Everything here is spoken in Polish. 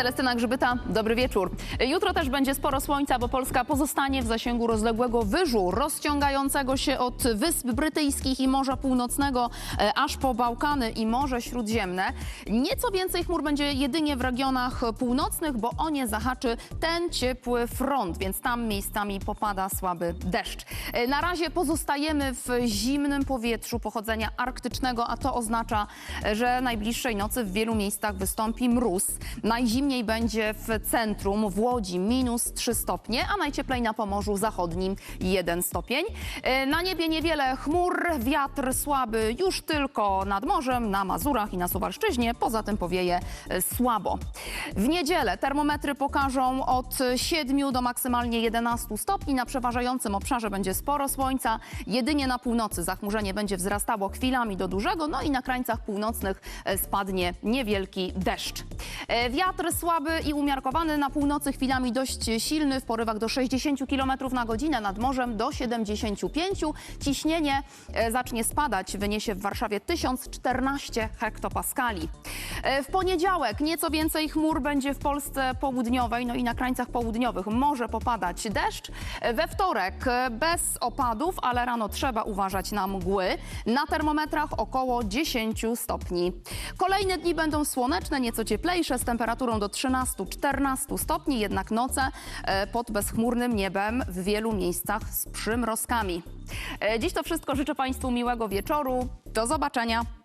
Celestyna Grzybyta, dobry wieczór. Jutro też będzie sporo słońca, bo Polska pozostanie w zasięgu rozległego wyżu rozciągającego się od Wysp Brytyjskich i Morza Północnego e, aż po Bałkany i Morze Śródziemne. Nieco więcej chmur będzie jedynie w regionach północnych, bo o nie zahaczy ten ciepły front, więc tam miejscami popada słaby deszcz. E, Na razie pozostajemy w zimnym powietrzu pochodzenia arktycznego, a to oznacza, e, że najbliższej nocy w wielu miejscach wystąpi mróz. Najzimniej będzie w centrum, w Łodzi minus 3 stopnie, a najcieplej na Pomorzu Zachodnim 1 stopień. E, Na niebie niewiele chmur, wiatr słaby już tylko nad morzem, na Mazurach i na Suwalszczyźnie, poza tym powieje e, słabo. W niedzielę termometry pokażą od 7 do maksymalnie 11 stopni. Na przeważającym obszarze będzie sporo słońca. Jedynie na północy zachmurzenie będzie wzrastało chwilami do dużego, no i na krańcach północnych e, spadnie niewielki deszcz. E, Słaby i umiarkowany na północy chwilami dość silny w porywach do 60 km na godzinę, nad morzem do 75. Ciśnienie e, zacznie spadać, wyniesie w Warszawie 1014 hektopaskali. E, W poniedziałek nieco więcej chmur będzie w Polsce południowej, no i na krańcach południowych może popadać deszcz. E, We wtorek bez opadów, ale rano trzeba uważać na mgły. Na termometrach około 10 stopni. Kolejne dni będą słoneczne, nieco cieplejsze, z temperaturą do 13-14 stopni, jednak noce e, pod bezchmurnym niebem w wielu miejscach z przymrozkami. E, Dziś to wszystko. Życzę Państwu miłego wieczoru. Do zobaczenia.